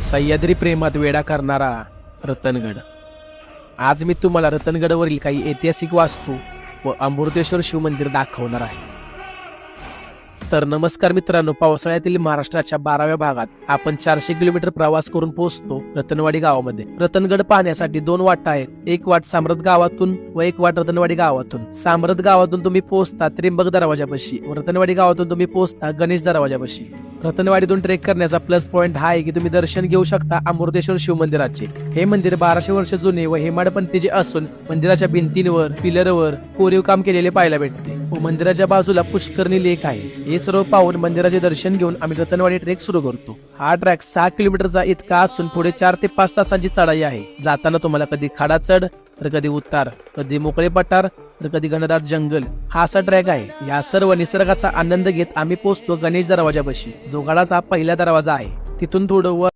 सह्याद्री प्रेमात वेडा करणारा रतनगड. आज मी तुम्हाला रतनगडवरील काही ऐतिहासिक वास्तू व अमृतेश्वर शिवमंदिर दाखवणार आहे. तर नमस्कार मित्रांनो पावसाळ्यातील महाराष्ट्राच्या बाराव्या भागात आपण चारशे किलोमीटर प्रवास करून पोहोचतो रतनवाडी गावामध्ये. रतनगड पाहण्यासाठी दोन वाटा आहेत. एक वाट साम्रत गावातून व एक वाट रतनवाडी गावातून. साम्रत गावातून तुम्ही पोहोचता त्रिंबक दरवाजापाशी व रतनवाडी गावातून तुम्ही पोहोचता गणेश दरवाजापाशी. रतनवाडीतून ट्रेक करण्याचा प्लस पॉइंट हा आहे की तुम्ही दर्शन घेऊ शकता अमृतेश्वर शिवमंदिराचे हे मंदिर बाराशे वर्ष जुने व हेमाडपंथीचे असून मंदिराच्या भिंतींवर पिलरवर कोरीव काम केलेले पाहायला भेटते. व मंदिराच्या बाजूला पुष्करणी लेक आहे. हे सर्व पाहून मंदिराचे दर्शन घेऊन आम्ही रतनवाडी ट्रेक सुरू करतो. हा ट्रॅक सहा किलोमीटरचा इतका असून पुढे चार ते पाच तासांची चढाई आहे. जाताना तुम्हाला कधी खाडा चढ तर कधी उतार कधी मोकळे पठार तर कधी घनदाट जंगल हा असा ट्रॅक आहे. या सर्व निसर्गाचा आनंद घेत आम्ही पोहोचतो गणेश दरवाजापाशी. जो गडाचा पहिला दरवाजा आहे तिथून थोडं वर